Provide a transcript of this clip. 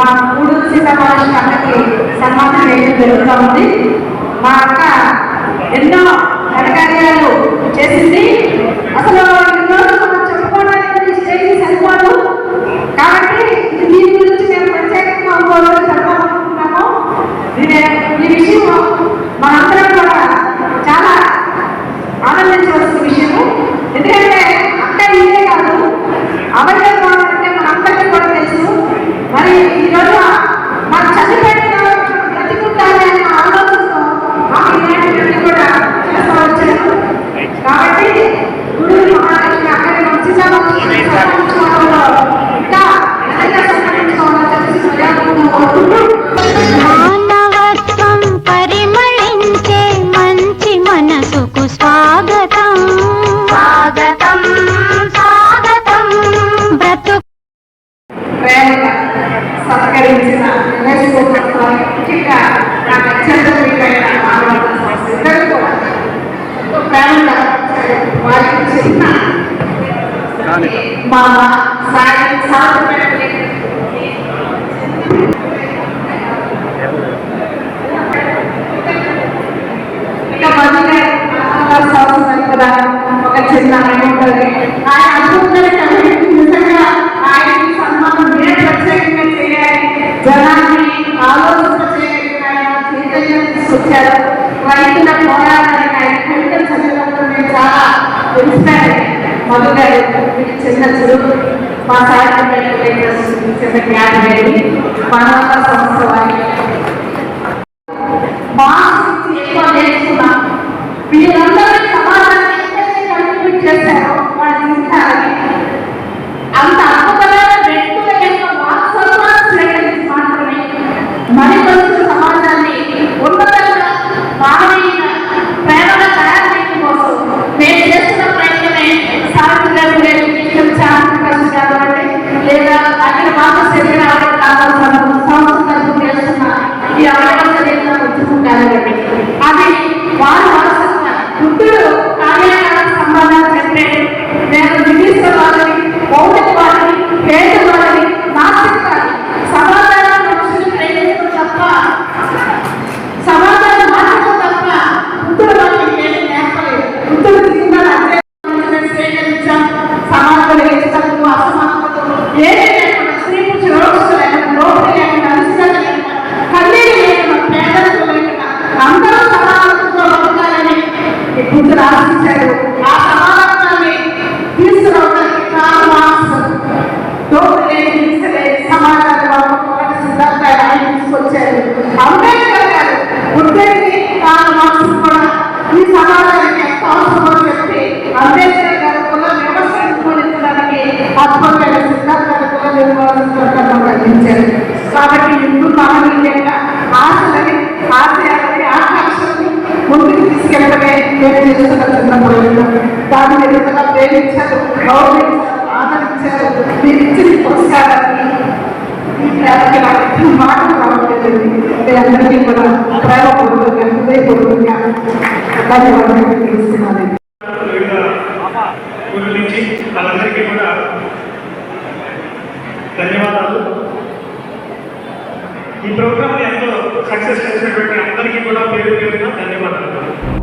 మా మూడు సమావేశం అక్కడికి సన్మానం వేయడం జరుగుతూ ఉంది. మా అక్క ఎన్నో కనకార్యాలు చేసింది. అసలు చెప్పుకోవడానికి స్టేజ్ సరిపోదు. కాబట్టి దీని గురించి మేము ప్రత్యేకంగా ఒక్కోరోజు చెప్పాలనుకుంటున్నాము ఈ విషయం మనందరం కూడా చాలా ఆనందించవలసిన విషయము. ఎందుకంటే అక్క ఇదే కాదు అవన్నీ సత్కరించిన యునెస్కో ప్రభుత్వానికి ముఖ్యంగా నాకు అత్యంత ప్రియమైన మానవతా సంస్థ ఇద్దరు కూడా ప్రేమగా మా సాయం సాధన రైతుల పోరాటాన్ని ఆయన కవితలు చదివినప్పుడు నేను చాలా ఇన్స్పైర్ మధు గారు చిన్న చదువు మా సాయంత్రం చిన్న గ్యాప్ వెళ్ళి మానవ సంస్థ వారి కాబట్టి ఎప్పుడు మానవీయంగా ఆశలని ఆశయాలని ఆకాంక్షల్ని ముందుకు తీసుకెళ్ళడమే నేను చేస్తున్న చిన్న ప్రయోజనం దాని ప్రేమించారు గౌరవించారు ఆదరించారు మీరు ఇచ్చిన పురస్కారాన్ని ఈ ప్రేమకి నాకు మాటలు రావట్లేదు మీ అందరికీ కూడా ప్రేమ పూర్వకంగా హృదయపూర్వకంగా ధన్యవాదాలు తెలుస్తున్నాను ప్రోగ్రామ్ ఎంతో సక్సెస్ చేసినటువంటి అందరికీ కూడా పేరు పేరున ధన్యవాదాలు.